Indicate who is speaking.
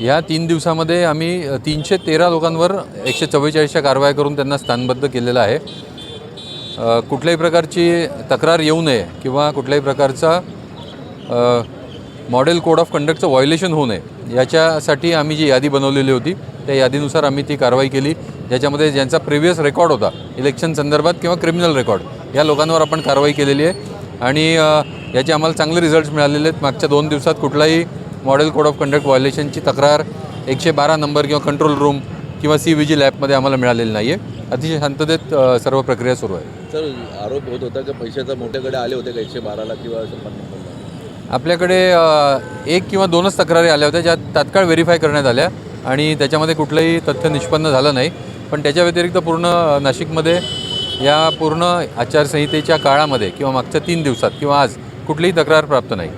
Speaker 1: या तीन दिवसामध्ये आम्ही तीनशे तेरा लोकांवर एकशे चव्वेचाळीसच्या कारवाया करून त्यांना स्थानबद्ध केलेलं आहे. कुठल्याही प्रकारची तक्रार येऊ नये किंवा कुठल्याही प्रकारचा मॉडेल कोड ऑफ कंडक्टचं व्हायोलेशन होऊ नये याच्यासाठी आम्ही जी यादी बनवलेली होती त्या यादीनुसार आम्ही ती कारवाई केली ज्याच्यामध्ये ज्यांचा प्रिव्हियस रेकॉर्ड होता इलेक्शन संदर्भात किंवा क्रिमिनल रेकॉर्ड या लोकांवर आपण कारवाई केलेली आहे. आणि याचे आम्हाला चांगले रिझल्ट्स मिळालेले आहेत. मागच्या दोन दिवसात कुठलाही मॉडेल कोड ऑफ कंडक्ट व्हायोलेशनची तक्रार एकशे बारा नंबर किंवा कंट्रोल रूम किंवा सी व्ही जी लॅबमध्ये आम्हाला मिळालेली नाही आहे अतिशय शांततेत सर्व प्रक्रिया सुरू आहे.
Speaker 2: सर आरोप होत होता की पैशाचा मोठ्याकडे आले होते का एकशे बाराला किंवा
Speaker 1: आपल्याकडे एक किंवा दोनच तक्रारी आल्या होत्या ज्या तात्काळ व्हेरीफाय करण्यात आल्या आणि त्याच्यामध्ये कुठलंही तथ्य निष्पन्न झालं नाही. पण त्याच्या व्यतिरिक्त पूर्ण नाशिकमध्ये या पूर्ण आचारसंहितेच्या काळामध्ये किंवा मागच्या तीन दिवसात किंवा आज कुठलीही तक्रार प्राप्त नाही.